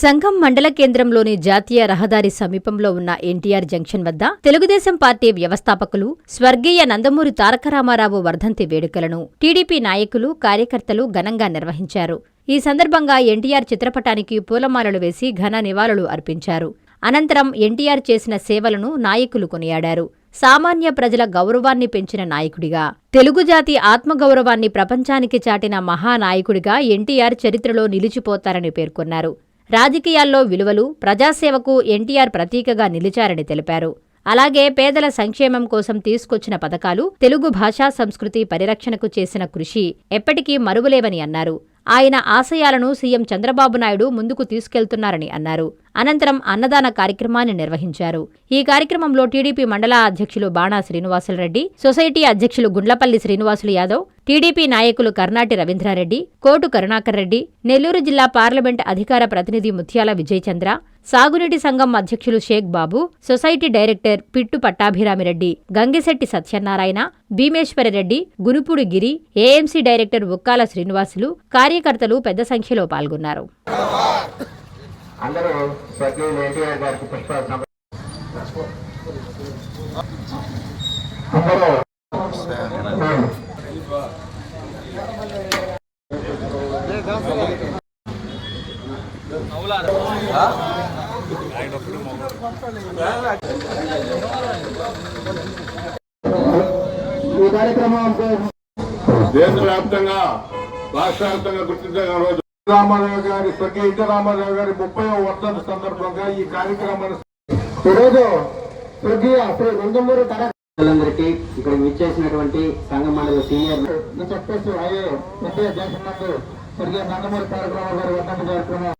సంఘం మండల కేంద్రంలోని జాతీయ రహదారి సమీపంలో ఉన్న ఎన్టీఆర్ జంక్షన్ వద్ద తెలుగుదేశం పార్టీ వ్యవస్థాపకులు స్వర్గీయ నందమూరి తారక రామారావు వర్ధంతి వేడుకలను టీడీపీ నాయకులు కార్యకర్తలు ఘనంగా నిర్వహించారు. ఈ సందర్భంగా ఎన్టీఆర్ చిత్రపటానికి పూలమాలలు వేసి ఘన నివాళులు అర్పించారు. అనంతరం ఎన్టీఆర్ చేసిన సేవలను నాయకులు కొనియాడారు. సామాన్య ప్రజల గౌరవాన్ని పెంచిన నాయకుడిగా తెలుగు జాతి ఆత్మగౌరవాన్ని ప్రపంచానికి చాటిన మహానాయకుడిగా ఎన్టీఆర్ చరిత్రలో నిలిచిపోతారని పేర్కొన్నారు. రాజకీయాల్లో విలువలు ప్రజాసేవకు ఎన్టీఆర్ ప్రతీకగా నిలిచారని తెలిపారు. అలాగే పేదల సంక్షేమం కోసం తీసుకొచ్చిన పథకాలు తెలుగు భాషా సంస్కృతి పరిరక్షణకు చేసిన కృషి ఎప్పటికీ మరువలేవని అన్నారు. ఆయన ఆశయాలను సీఎం చంద్రబాబు నాయుడు ముందుకు తీసుకెళ్తున్నారని అన్నారు. అనంతరం అన్నదాన కార్యక్రమాన్ని నిర్వహించారు. ఈ కార్యక్రమంలో టీడీపీ మండల అధ్యక్షులు బాణా శ్రీనివాసులరెడ్డి సొసైటీ అధ్యక్షులు గుండ్లపల్లి శ్రీనివాసులు యాదవ్ టీడీపీ నాయకులు కర్నాటి రవీంద్రారెడ్డి కోటు కరుణాకర్ రెడ్డి నెల్లూరు జిల్లా పార్లమెంట్ అధికార ప్రతినిధి ముత్యాల విజయచంద్ర సాగునీటి సంఘం అధ్యక్షులు Sheikh Babu society director Pittu Pattabhiramireddy Gangisetti Satyanarayana Bheemeswarareddy Gunupudu Giri AMC director Ukkala Srinivasulu కార్యకర్తలు పెద్ద సంఖ్యలో పాల్గొన్నారు. అందరూ గారికి పుష్పాలు సమర్ అందరూ ఉమ్. ఈ కార్యక్రమం దేశవ్యాప్తంగా రాష్ట్ర వ్యాప్తంగా రోజు రామారావు గారి స్వర్గీయ ఎన్టీ రామారావు గారి ముప్పై వర్ధంతి సందర్భంగా ఈ కార్యక్రమాన్ని ఈరోజు స్వర్గీయ శ్రీ నందమూరి తారక అందరికీ ఇక్కడ విచ్చేసినటువంటి సంఘ మండలి సీనియర్ చెప్పేసి అయ్యే పెద్ద జంక్షన్ స్వర్గీయ నందమూరి తారక రామారావు వర్ణం కార్యక్రమం